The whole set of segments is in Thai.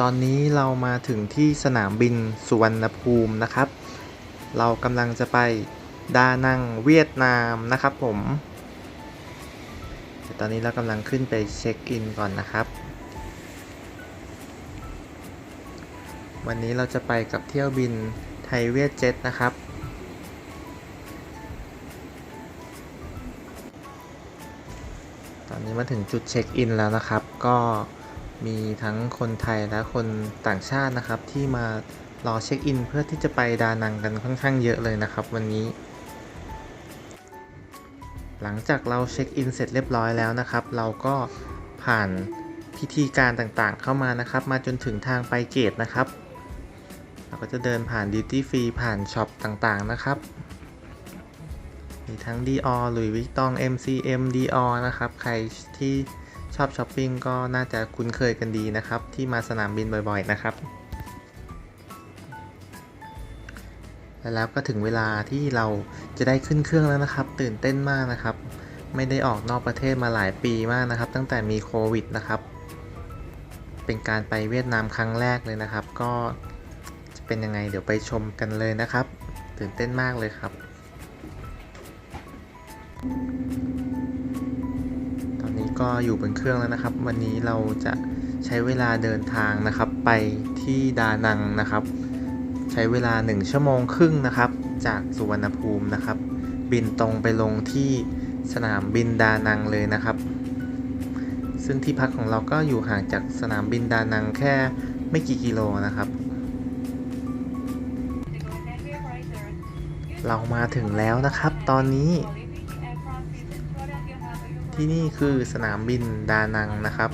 ตอนนี้เรามาถึงที่สนามบินสุวรรณภูมินะครับ เรากำลังจะไปดานังเวียดนามนะครับผมแต่ตอนนี้เรากำลังขึ้นไปเช็คอินก่อนนะครับ วันนี้เราจะไปกับเที่ยวบินไทยเวียดเจ็ตนะครับ ตอนนี้มาถึงจุดเช็คอินแล้วนะครับ ก็ มีทั้งคนไทยและคนต่างชาตินะครับ ที่มารอเช็คอิน เพื่อที่จะไปดานังกันค่อนข้างเยอะเลยนะครับ วันนี้ หลังจากเราเช็คอินเสร็จเรียบร้อยแล้วนะครับ เราก็ผ่านพิธีการต่างๆ เข้ามานะครับ มาจนถึงทางไปเกตนะครับ เราก็จะเดินผ่านดิวตี้ฟรีผ่านช็อปต่างๆนะครับมีทั้ง Dior หลุยวิกตอง MCM Dior นะครับ ใครที่ ชอบช้อปปิ้งก็น่าจะคุ้นเคยกันดีนะครับ ที่มาสนามบินบ่อยๆนะครับและแล้วก็ถึงเวลาที่เราจะได้ขึ้นเครื่องแล้วนะครับ ตื่นเต้นมากนะครับ ไม่ได้ออกนอกประเทศมาหลายปีมากนะครับ ตั้งแต่มีโควิดนะครับ เป็นการไปเวียดนามครั้งแรกเลยนะครับ ก็จะเป็นยังไงเดี๋ยวไปชมกันเลยนะครับ ตื่นเต้นมากเลยครับ ก็อยู่บนเครื่องแล้วนะครับ วันนี้เราจะใช้เวลาเดินทางนะครับ ไปที่ดานังนะครับ ใช้เวลา 1 ชั่วโมงครึ่งนะครับ จากสุวรรณภูมินะครับ บินตรงไปลงที่สนามบินดานังเลยนะครับ ซึ่งที่พักของเราก็อยู่ห่างจากสนามบินดานังแค่ไม่กี่กิโลนะครับเรามาถึงแล้วนะครับ ตอนนี้ ที่นี่คือสนามบินดานังนะครับ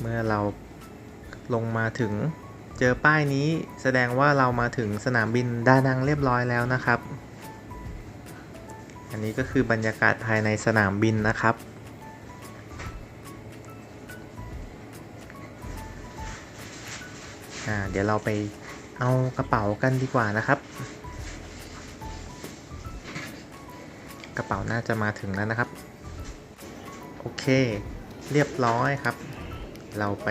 เมื่อเราลงมาถึงเจอป้ายนี้แสดงว่าเรามาถึงสนามบินดานังเรียบร้อยแล้วนะครับ อันนี้ก็คือบรรยากาศภายในสนามบินนะครับ อ่าเดี๋ยวเราไปเอากระเป๋ากันดีกว่านะครับ กระเป๋าน่าจะมาถึงแล้วนะครับ โอเค เรียบร้อยครับ เราไป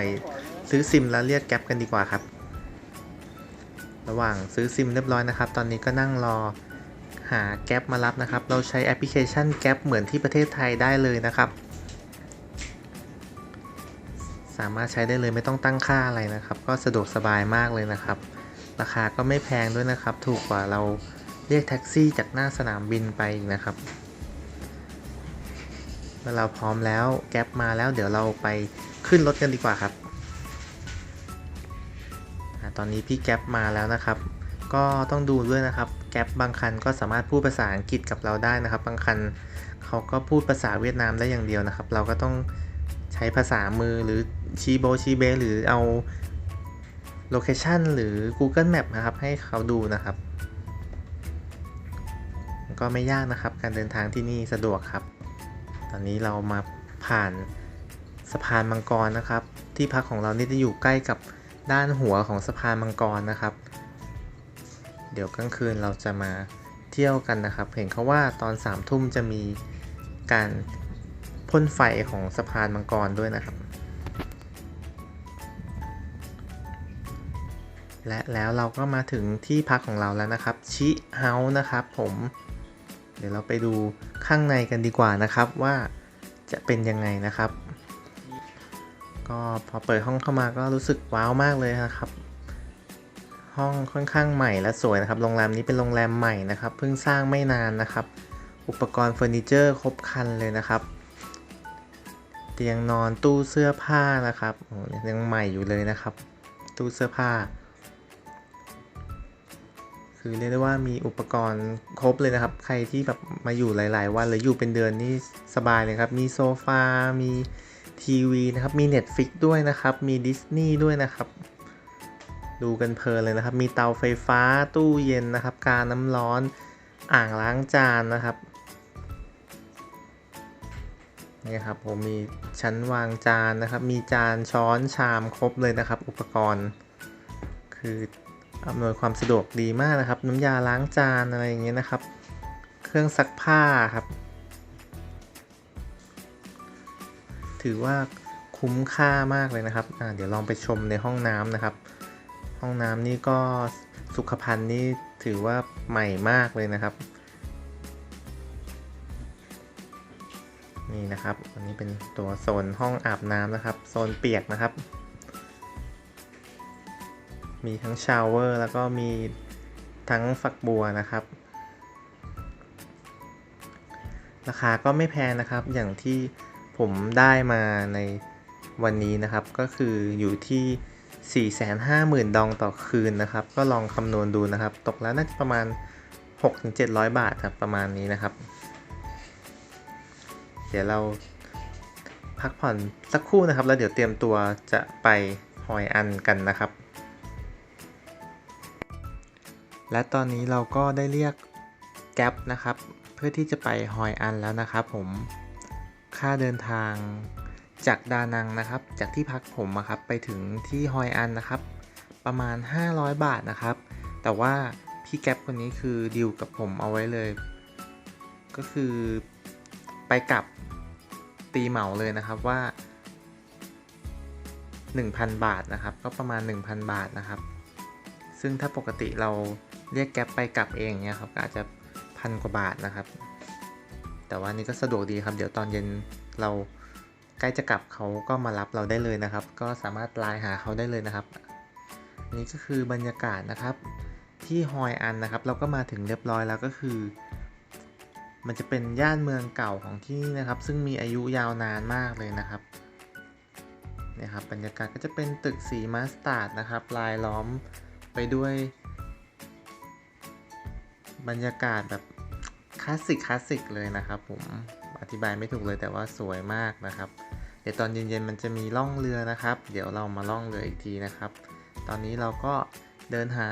ซื้อซิมแล้วเรียกแก๊ปกันดีกว่าครับ ระหว่างซื้อซิมเรียบร้อยนะครับ ตอนนี้ก็นั่งรอหาแก๊ปมารับนะครับ เราใช้แอปพลิเคชันแก๊ปเหมือนที่ประเทศไทยได้เลยนะครับ สามารถใช้ได้เลยไม่ต้องตั้งค่าอะไรนะครับ ก็สะดวกสบายมากเลยนะครับ ราคาก็ไม่แพงด้วยนะครับ ถูกกว่าเราเรียกแท็กซี่จากหน้าสนามบินไปอีกนะครับเมื่อเราพร้อมแล้วแก๊ปมาแล้วเดี๋ยวเราไปขึ้นรถกันดีกว่าครับตอนนี้พี่แก๊ปมาแล้วนะครับ ก็ต้องดูด้วยนะครับแก๊ปบางคันก็สามารถพูดภาษาอังกฤษกับเราได้นะครับ บางคันเขาก็พูดภาษาเวียดนามได้อย่างเดียวนะครับ เราก็ต้องใช้ภาษามือหรือ ชีโบชีเบหรือเอาโลเคชันหรือ Google Map นะครับ ให้เขาดูนะครับ ก็ไม่ยากนะครับ การเดินทางที่นี่สะดวกครับ ตอนนี้เรามาผ่านสะพานมังกรนะครับ ที่พักของเรานี่จะอยู่ใกล้กับด้านหัวของสะพานมังกรนะครับ เดี๋ยวกลางคืนเราจะมาเที่ยวกันนะครับ เห็นเขาว่าตอนสามทุ่มจะมีการพ่นไฟของสะพานมังกรด้วยนะครับ และแล้วเราก็มาถึงที่พักของเราแล้วนะครับ ชิเฮาส์นะครับผม เดี๋ยวเราไปดูข้างในกันดีกว่านะครับว่าจะเป็นยังไงนะครับ ก็พอเปิดห้องเข้ามาก็รู้สึกว้าวมากเลยนะครับ ห้องค่อนข้างใหม่และสวยนะครับ โรงแรมนี้เป็นโรงแรมใหม่นะครับ เพิ่งสร้างไม่นานนะครับ อุปกรณ์เฟอร์นิเจอร์ครบครันเลยนะครับ เตียงนอนตู้เสื้อผ้านะครับโอ้ยังใหม่อยู่เลยนะครับ ตู้เสื้อผ้า คือเรียกได้ว่ามีอุปกรณ์ครบเลยนะครับ ใครที่แบบมาอยู่หลาย ๆ วันหรืออยู่เป็นเดือนนี่สบายเลยครับ มีโซฟา มีทีวีนะครับ มี Netflix ด้วยนะครับ มีดิสนีย์ด้วยนะครับ ดูกันเพลินเลยนะครับ มีเตาไฟฟ้า ตู้เย็นนะครับ การน้ำร้อน อ่างล้างจานนะครับนี่ครับผมมีชั้นวางจานนะครับ มีจานช้อนชามครบเลยนะครับ อุปกรณ์ คือ อำนวยความสะดวกดีมากนะครับ น้ำยาล้างจานอะไรอย่างเงี้ยนะครับ เครื่องซักผ้าครับ ถือว่าคุ้มค่ามากเลยนะครับอ่าเดี๋ยวลองไปชมในห้องน้ำนะครับ ห้องน้ำนี่ก็สุขภัณฑ์นี่ถือว่าใหม่มากเลยนะครับ นี่นะครับ อันนี้เป็นตัวโซนห้องอาบน้ำนะครับ โซนเปียกนะครับ มีทั้งชาวเวอร์แล้วก็มีทั้งฝักบัวนะครับ ราคาก็ไม่แพงนะครับ อย่างที่ผมได้มาในวันนี้นะครับ ก็คืออยู่ที่ 450,000 ดองต่อคืนนะครับ ก็ลองคำนวณดูนะครับ ตกแล้วน่าจะประมาณ 6-700 บาทครับ ประมาณนี้นะครับ เดี๋ยวเราพักผ่อนสักครู่นะครับ แล้วเดี๋ยวเตรียมตัวจะไปฮอยอันกันนะครับ และตอนนี้เราก็ได้เรียกแก๊ปนะครับ เพื่อที่จะไปฮอยอันแล้วนะครับผมค่าเดินทางจากดานังนะครับ จากที่พักผมอะครับไปถึงที่ฮอยอันนะครับ ประมาณ 500 บาทนะครับ แต่ว่าพี่แก๊ปคนนี้คือดีลกับผมเอาไว้เลย ก็คือไปกลับตีเหมาเลยนะครับว่า 1,000 บาทนะครับ ก็ประมาณ 1,000 บาทนะครับ ซึ่งถ้าปกติเรา เรียกแก๊ปไปกลับเองเนี่ยครับก็อาจจะพันกว่าบาทนะครับ แต่ว่านี่ก็สะดวกดีครับ เดี๋ยวตอนเย็นเราใกล้จะกลับเขาก็มารับเราได้เลยนะครับ ก็สามารถไลน์หาเขาได้เลยนะครับนนี้ก็คือบรรยากาศนะครับ ที่ฮอยอันนะครับ เราก็มาถึงเรียบร้อยแล้วก็คือ มันจะเป็นย่านเมืองเก่าของที่นี่นะครับ ซึ่งมีอายุยาวนานมากเลยนะครับนี่ครับบรรยากาศก็จะเป็นตึกสีมาสตาร์ดนะครับลายล้อมไปด้วย บรรยากาศแบบคลาสสิกคลาสสิกเลยนะครับผมอธิบายไม่ถูกเลยแต่ว่าสวยมากนะครับ เดี๋ยวตอนเย็นๆมันจะมีล่องเรือนะครับ เดี๋ยวเรามาล่องเรืออีกทีนะครับ ตอนนี้เราก็เดินหา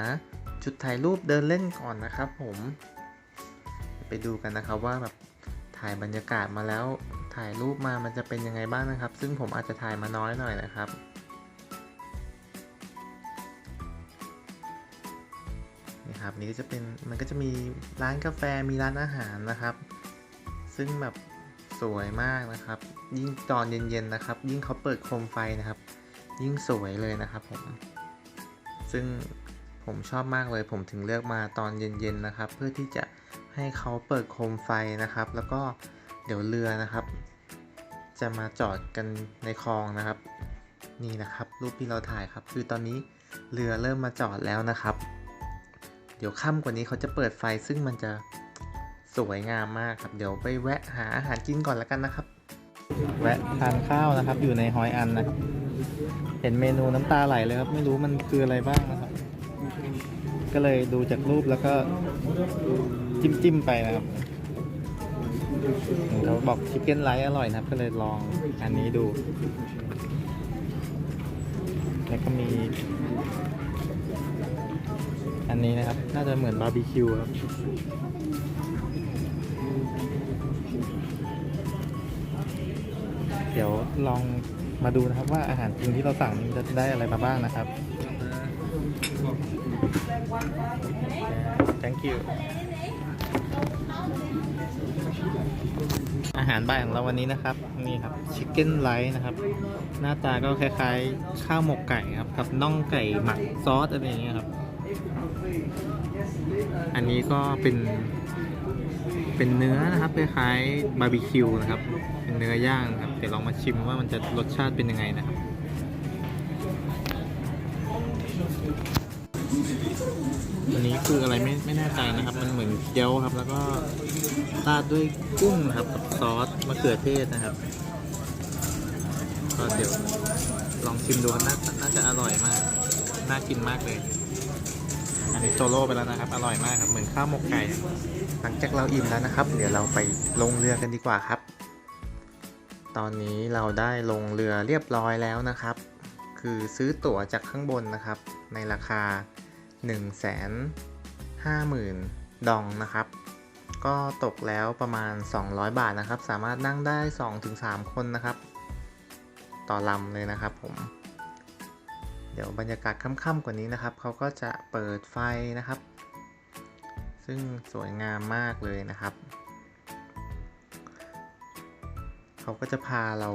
จุดถ่ายรูปเดินเล่นก่อนนะครับ ผมไปดูกันนะครับว่าแบบถ่ายบรรยากาศมาแล้วถ่ายรูปมามันจะเป็นยังไงบ้างนะครับ ซึ่งผมอาจจะถ่ายมาน้อยหน่อยนะครับ ครับนี่ก็จะเป็นมันก็จะมีร้านกาแฟมีร้านอาหารนะครับ ซึ่งแบบสวยมากนะครับ ยิ่งตอนเย็นๆนะครับ ยิ่งเขาเปิดโคมไฟนะครับ ยิ่งสวยเลยนะครับผมซึ่งผมชอบมากเลย ผมถึงเลือกมาตอนเย็นๆนะครับ เพื่อที่จะให้เขาเปิดโคมไฟนะครับ แล้วก็เดี๋ยวเรือนะครับ จะมาจอดกันในคลองนะครับ นี่นะครับ รูปที่เราถ่ายครับ คือตอนนี้เรือเริ่มมาจอดแล้วนะครับ เดี๋ยวค่ำกว่านี้เขาจะเปิดไฟซึ่งมันจะสวยงามมากครับ เดี๋ยวไปแวะหาอาหารกินก่อนแล้วกันนะครับ แวะทานข้าวนะครับ อยู่ในฮอยอันนะเห็นเมนูน้ำตาไหลเลยครับ ไม่รู้มันคืออะไรบ้างนะครับ ก็เลยดูจากรูปแล้วก็จิ้มจิ้มๆไปนะครับเขาบอกชิคเก้นไลท์อร่อยนะครับ ก็เลยลองอันนี้ดู แล้วก็มี อันนี้นะครับ น่าจะเหมือนบาร์บีคิวครับ เดี๋ยวลองมาดูนะครับว่าอาหารจริงที่เราสั่งจะได้อะไรมาบ้างนะครับ thank you อาหารบ่ายของเราวันนี้นะครับ นี่ครับ chicken rice นะครับ หน้าตาก็คล้ายๆ ข้าวหมกไก่ครับ กับน่องไก่หมักซอสอะไรอย่างเงี้ยครับ อันนี้ก็เป็นเป็นเนื้อนะครับคล้ายๆบาร์บีคิวนะครับ เป็นเนื้อย่างนะครับเดี๋ยวลองมาชิมว่ามันจะรสชาติเป็นยังไงนะครับอันนี้คืออะไรไม่ไม่แน่ใจนะครับ มันเหมือนเกี๊ยวครับ แล้วก็ราดด้วยกุ้งนะครับกับซอสมะเขือเทศนะครับก็เดี๋ยวลองชิมดูน่าน่าจะอร่อยมาก น่ากินมากเลย โซโล่ไปแล้วนะครับ อร่อยมากครับ เหมือนข้าวหมกไก่ หลังจากเราอิ่มแล้วนะครับ เดี๋ยวเราไปลงเรือกันดีกว่าครับ ตอนนี้เราได้ลงเรือเรียบร้อยแล้วนะครับ คือซื้อตั๋วจากข้างบนนะครับ ในราคา 1 5 0 0 0 0 ดองนะครับ ก็ตกแล้วประมาณ 200 บาทนะครับ สามารถนั่งได้ 2-3 คนนะครับ ต่อลำเลยนะครับผม เดี๋ยวบรรยากาศค่ำๆกว่านี้นะครับ เขาก็จะเปิดไฟนะครับ ซึ่งสวยงามมากเลยนะครับ เขาก็จะพาเรา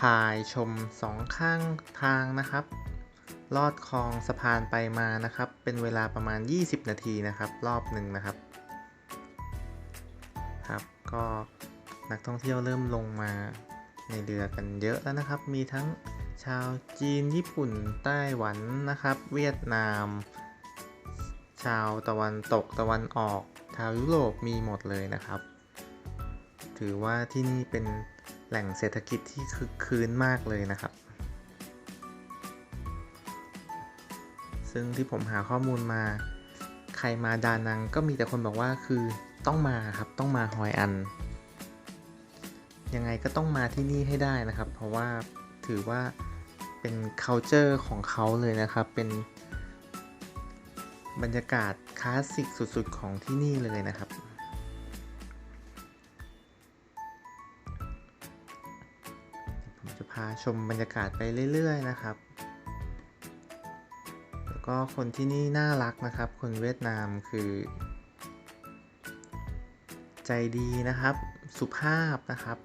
พายชมสองข้างทางนะครับ ลอดคลองสะพานไปมานะครับ เป็นเวลาประมาณ 20 นาทีนะครับ รอบหนึ่งนะครับ ครับ ก็นักท่องเที่ยวเริ่มลงมาในเรือกันเยอะแล้วนะครับ มีทั้ง ชาวจีนญี่ปุ่นไต้หวันนะครับ เวียดนาม ชาวตะวันตกตะวันออก ชาวยุโรปมีหมดเลยนะครับ ถือว่าที่นี่เป็นแหล่งเศรษฐกิจที่คึกคืนมากเลยนะครับ ซึ่งที่ผมหาข้อมูลมา ใครมาดานังก็มีแต่คนบอกว่าคือต้องมาครับต้องมาฮอยอัน ยังไงก็ต้องมาที่นี่ให้ได้นะครับ เพราะว่า ถือว่าเป็น culture ของเขาเลยนะครับ เป็นบรรยากาศคลาสสิกสุดๆของที่นี่เลยนะครับ ผมจะพาชมบรรยากาศไปเรื่อยๆนะครับ แล้วก็คนที่นี่น่ารักนะครับ คนเวียดนามคือ ใจดีนะครับ สุภาพนะครับ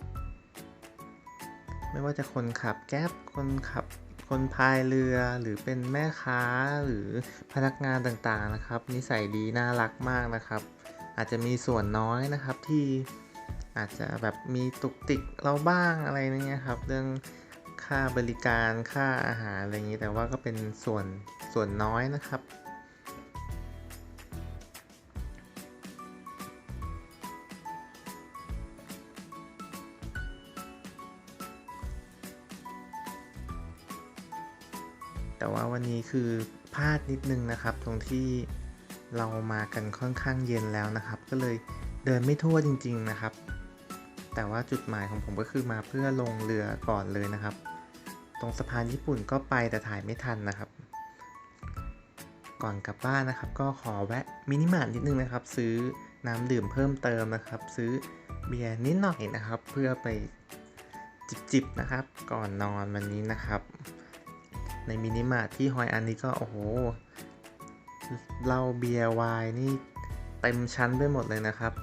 ไม่ว่าจะคนขับแก๊บคนขับคนพายเรือหรือเป็นแม่ค้าหรือพนักงานต่างๆนะครับ นิสัยดีน่ารักมากนะครับ อาจจะมีส่วนน้อยนะครับที่อาจจะแบบมีตุกติกเราบ้างอะไรเงี้ยครับ เรื่องค่าบริการค่าอาหารอะไรอย่างนี้แต่ว่าก็เป็นส่วนส่วนน้อยนะครับ วันนี้คือพลาดนิดนึงนะครับ ตรงที่เรามากันค่อนข้างเย็นแล้วนะครับ ก็เลยเดินไม่ทั่วจริง ๆนะครับ แต่ว่าจุดหมายของผมก็คือมาเพื่อลงเรือก่อนเลยนะครับ ตรงสะพานญี่ปุ่นก็ไปแต่ถ่ายไม่ทันนะครับ ก่อนกลับบ้านนะครับ ก็ขอแวะมินิมาร์ทนิดนึงนะครับ ซื้อน้ำดื่มเพิ่มเติมนะครับ ซื้อเบียร์นิดหน่อยนะครับ เพื่อไปจิบๆนะครับ ก่อนนอนวันนี้นะครับ ในมินิมาร์ทที่ฮอยอันนี้ก็ โอ้โหเหล้าเบียร์ไวน์นี่เต็มชั้นไปหมดเลยนะครับ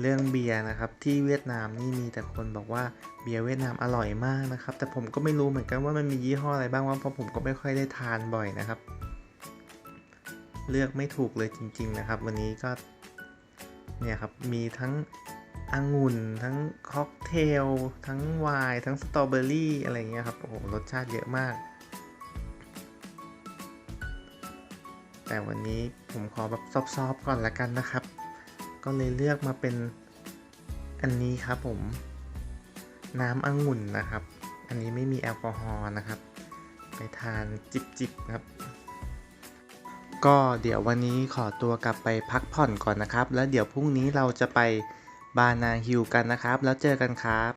เรื่องเบียร์นะครับที่เวียดนามนี่มีแต่คนบอกว่าเบียร์เวียดนามอร่อยมากนะครับ แต่ผมก็ไม่รู้เหมือนกันว่ามันมียี่ห้ออะไรบ้างว่าเพราะผมก็ไม่ค่อยได้ทานบ่อยนะครับ เลือกไม่ถูกเลยจริง ๆ นะครับ วันนี้ก็เนี่ยครับมีทั้งองุ่นทั้งค็อกเทลทั้งไวน์ทั้งสตรอเบอรี่อะไรเงี้ยครับโอ้โหรสชาติเยอะมาก แต่วันนี้ผมขอแบบซอฟๆก่อนละกันนะครับ ก็เลยเลือกมาเป็นอันนี้ครับผม น้ำองุ่นนะครับ อันนี้ไม่มีแอลกอฮอล์นะครับ ไปทานจิบๆครับ ก็เดี๋ยววันนี้ขอตัวกลับไปพักผ่อนก่อนนะครับ แล้วเดี๋ยวพรุ่งนี้เราจะไปบานาฮิลกันนะครับ แล้วเจอกันครับ